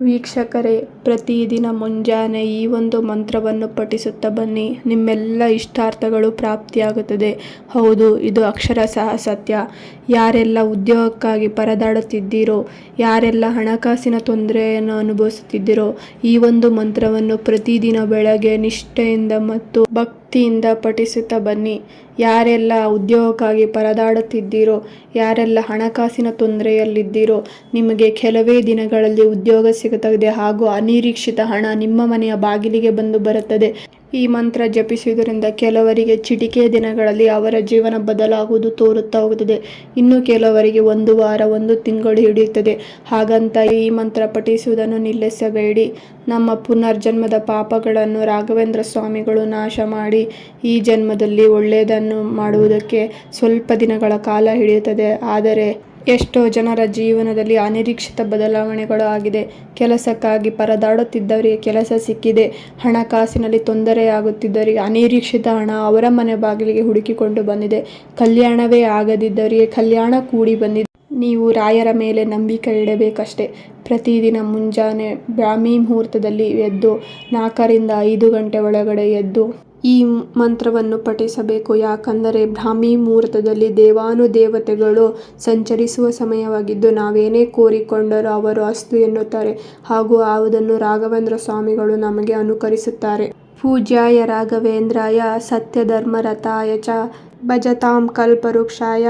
ವೀಕ್ಷಕರೇ, ಪ್ರತಿದಿನ ಮುಂಜಾನೆ ಈ ಒಂದು ಮಂತ್ರವನ್ನು ಪಠಿಸುತ್ತಾ ಬನ್ನಿ. ನಿಮ್ಮೆಲ್ಲ ಇಷ್ಟಾರ್ಥಗಳು ಪ್ರಾಪ್ತಿಯಾಗುತ್ತದೆ. ಹೌದು, ಇದು ಅಕ್ಷರಶಃ ಸತ್ಯ. ಯಾರೆಲ್ಲ ಉದ್ಯೋಗಕ್ಕಾಗಿ ಪರದಾಡುತ್ತಿದ್ದೀರೋ, ಯಾರೆಲ್ಲ ಹಣಕಾಸಿನ ತೊಂದರೆಯನ್ನು ಅನುಭವಿಸುತ್ತಿದ್ದೀರೋ, ಈ ಒಂದು ಮಂತ್ರವನ್ನು ಪ್ರತಿದಿನ ಬೆಳಗ್ಗೆ ನಿಷ್ಠೆಯಿಂದ ಮತ್ತು ಭಕ್ತಿಯಿಂದ ಪಠಿಸುತ್ತಾ ಬನ್ನಿ. ಯಾರೆಲ್ಲ ಉದ್ಯೋಗಕ್ಕಾಗಿ ಪರದಾಡುತ್ತಿದ್ದೀರೋ, ಯಾರೆಲ್ಲ ಹಣಕಾಸಿನ ತೊಂದರೆಯಲ್ಲಿದ್ದೀರೋ, ನಿಮಗೆ ಕೆಲವೇ ದಿನಗಳಲ್ಲಿ ಉದ್ಯೋಗ ಸಿಗುತ್ತದೆ ಹಾಗೂ ಅನಿರೀಕ್ಷಿತ ಹಣ ನಿಮ್ಮ ಮನೆಯ ಬಾಗಿಲಿಗೆ ಬಂದು ಬರುತ್ತದೆ. ಈ ಮಂತ್ರ ಜಪಿಸುವುದರಿಂದ ಕೆಲವರಿಗೆ ಚಿಟಿಕೆ ದಿನಗಳಲ್ಲಿ ಅವರ ಜೀವನ ಬದಲಾಗುವುದು ತೋರುತ್ತಾ ಹೋಗುತ್ತದೆ. ಇನ್ನು ಕೆಲವರಿಗೆ ಒಂದು ವಾರ, ಒಂದು ತಿಂಗಳು ಹಿಡಿಯುತ್ತದೆ. ಹಾಗಂತ ಈ ಮಂತ್ರ ಪಠಿಸುವುದನ್ನು ನಿಲ್ಲಿಸಬೇಡಿ. ನಮ್ಮ ಪುನರ್ಜನ್ಮದ ಪಾಪಗಳನ್ನು ರಾಘವೇಂದ್ರ ಸ್ವಾಮಿಗಳು ನಾಶ ಮಾಡಿ ಈ ಜನ್ಮದಲ್ಲಿ ಒಳ್ಳೆಯದನ್ನು ಮಾಡುವುದಕ್ಕೆ ಸ್ವಲ್ಪ ದಿನಗಳ ಕಾಲ ಹಿಡಿಯುತ್ತದೆ. ಆದರೆ ಎಷ್ಟೋ ಜನರ ಜೀವನದಲ್ಲಿ ಅನಿರೀಕ್ಷಿತ ಬದಲಾವಣೆಗಳು ಆಗಿದೆ. ಕೆಲಸಕ್ಕಾಗಿ ಪರದಾಡುತ್ತಿದ್ದವರಿಗೆ ಕೆಲಸ ಸಿಕ್ಕಿದೆ. ಹಣಕಾಸಿನಲ್ಲಿ ತೊಂದರೆಯಾಗುತ್ತಿದ್ದವರಿಗೆ ಅನಿರೀಕ್ಷಿತ ಹಣ ಅವರ ಮನೆ ಬಾಗಿಲಿಗೆ ಹುಡುಕಿಕೊಂಡು ಬಂದಿದೆ. ಕಲ್ಯಾಣವೇ ಆಗದಿದ್ದವರಿಗೆ ಕಲ್ಯಾಣ ಕೂಡಿ ಬಂದಿದೆ. ನೀವು ರಾಯರ ಮೇಲೆ ನಂಬಿಕೆ ಇಡಬೇಕಷ್ಟೆ. ಪ್ರತಿದಿನ ಮುಂಜಾನೆ ಬ್ರಾಹ್ಮಿ ಮುಹೂರ್ತದಲ್ಲಿ ಎದ್ದು ನಾಲ್ಕರಿಂದ ಐದು ಗಂಟೆ ಒಳಗಡೆ ಎದ್ದು ಈ ಮಂತ್ರವನ್ನು ಪಠಿಸಬೇಕು. ಯಾಕಂದರೆ ಬ್ರಾಹ್ಮಿ ಮುಹೂರ್ತದಲ್ಲಿ ದೇವಾನುದೇವತೆಗಳು ಸಂಚರಿಸುವ ಸಮಯವಾಗಿದ್ದು ನಾವೇನೇ ಕೋರಿಕೊಂಡರೂ ಅವರು ಅಸ್ತು ಎನ್ನುತ್ತಾರೆ. ಹಾಗೂ ಅದನ್ನು ರಾಘವೇಂದ್ರ ಸ್ವಾಮಿಗಳು ನಮಗೆ ಅನುಕರಿಸುತ್ತಾರೆ. ಪೂಜ್ಯಾಯ ರಾಘವೇಂದ್ರಾಯ ಸತ್ಯಧರ್ಮರತಾಯ ಚ ಭಜತಾಂ ಕಲ್ಪವೃಕ್ಷಾಯ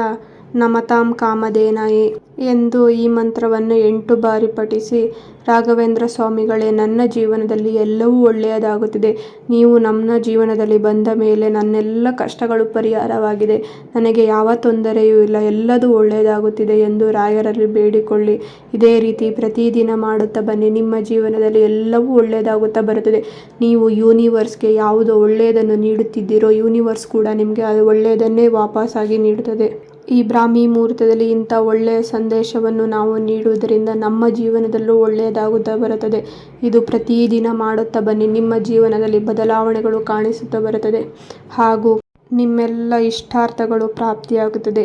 ನಮತಾಂ ಕಾಮಧೇನಯೇ ಎಂದು ಈ ಮಂತ್ರವನ್ನು ಎಂಟು ಬಾರಿ ಪಠಿಸಿ, ರಾಘವೇಂದ್ರ ಸ್ವಾಮಿಗಳೇ, ನನ್ನ ಜೀವನದಲ್ಲಿ ಎಲ್ಲವೂ ಒಳ್ಳೆಯದಾಗುತ್ತಿದೆ. ನೀವು ನನ್ನ ಜೀವನದಲ್ಲಿ ಬಂದ ಮೇಲೆ ನನ್ನೆಲ್ಲ ಕಷ್ಟಗಳು ಪರಿಹಾರವಾಗಿದೆ. ನನಗೆ ಯಾವ ತೊಂದರೆಯೂ ಇಲ್ಲ, ಎಲ್ಲದೂ ಒಳ್ಳೆಯದಾಗುತ್ತಿದೆ ಎಂದು ರಾಯರಲ್ಲಿ ಬೇಡಿಕೊಳ್ಳಿ. ಇದೇ ರೀತಿ ಪ್ರತಿದಿನ ಮಾಡುತ್ತಾ ಬನ್ನಿ. ನಿಮ್ಮ ಜೀವನದಲ್ಲಿ ಎಲ್ಲವೂ ಒಳ್ಳೆಯದಾಗುತ್ತಾ ಬರುತ್ತದೆ. ನೀವು ಯೂನಿವರ್ಸ್ಗೆ ಯಾವುದು ಒಳ್ಳೆಯದನ್ನು ನೀಡುತ್ತಿದ್ದೀರೋ, ಯೂನಿವರ್ಸ್ ಕೂಡ ನಿಮಗೆ ಅದು ಒಳ್ಳೆಯದನ್ನೇ ವಾಪಸ್ಸಾಗಿ ನೀಡುತ್ತದೆ. ಈ ಬ್ರಾಹ್ಮಿ ಮುಹೂರ್ತದಲ್ಲಿ ಇಂಥ ಒಳ್ಳೆಯ ಸಂದೇಶವನ್ನು ನಾವು ನೀಡುವುದರಿಂದ ನಮ್ಮ ಜೀವನದಲ್ಲೂ ಒಳ್ಳೆಯದಾಗುತ್ತಾ ಬರುತ್ತದೆ. ಇದು ಪ್ರತಿದಿನ ಮಾಡುತ್ತಾ ಬನ್ನಿ. ನಿಮ್ಮ ಜೀವನದಲ್ಲಿ ಬದಲಾವಣೆಗಳು ಕಾಣಿಸುತ್ತಾ ಬರುತ್ತದೆ ಹಾಗೂ ನಿಮ್ಮೆಲ್ಲ ಇಷ್ಟಾರ್ಥಗಳು ಪ್ರಾಪ್ತಿಯಾಗುತ್ತದೆ.